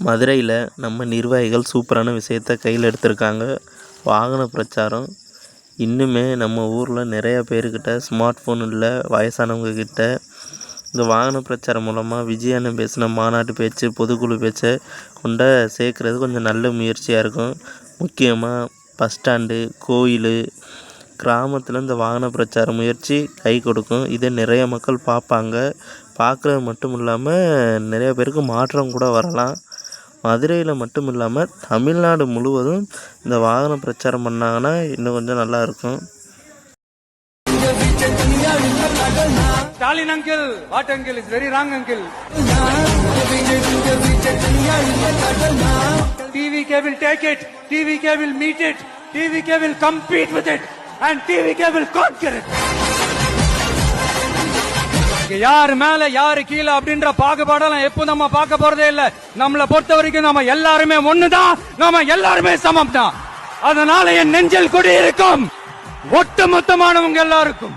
மதுரையில் நம்ம நிர்வாகிகள் சூப்பரான விஷயத்த கையில் எடுத்திருக்காங்க. வாகன பிரச்சாரம். இன்னுமே நம்ம ஊரில் நிறையா பேர்கிட்ட ஸ்மார்ட் ஃபோன் இல்லை வயசானவங்கக்கிட்ட இந்த வாகன பிரச்சாரம் மூலமாக விஜய் அண்ணன் பேசின மாநாட்டு பேச்சு பொதுக்குழு பேச்சை கொண்ட சேர்க்குறது கொஞ்சம் நல்ல முயற்சியாக இருக்கும். முக்கியமாக பஸ் ஸ்டாண்டு கோயில் கிராமத்தில் இந்த வாகன பிரச்சார முயற்சி கை கொடுக்கும். இதை நிறைய மக்கள் பார்ப்பாங்க. பார்க்குறது மட்டும் இல்லாமல் நிறைய பேருக்கு மாற்றம் கூட வரலாம். மதுரையில் மட்டும் இல்லாமல் தமிழ்நாடு முழுவதும் இந்த வாகன பிரச்சாரம் பண்ணாங்கன்னா இன்னும் கொஞ்சம் நல்லா இருக்கும் Stalin uncle what uncle is very wrong uncle TVK will take it, TV cable meet it, TVK will compete with it, and TVK will conquer it. யார் யாரு மேல யாரு கீழே அப்படின்ற பாகுபாடெல்லாம் எப்போ நம்ம பார்க்க போறதே இல்ல. நம்மளை பொறுத்த வரைக்கும் நம்ம எல்லாருமே ஒண்ணுதான் நம்ம எல்லாருமே சமம் தான் அதனால என் நெஞ்சில் குடி இருக்கும் ஒட்டு மொத்தமானவங்க எல்லாருக்கும்.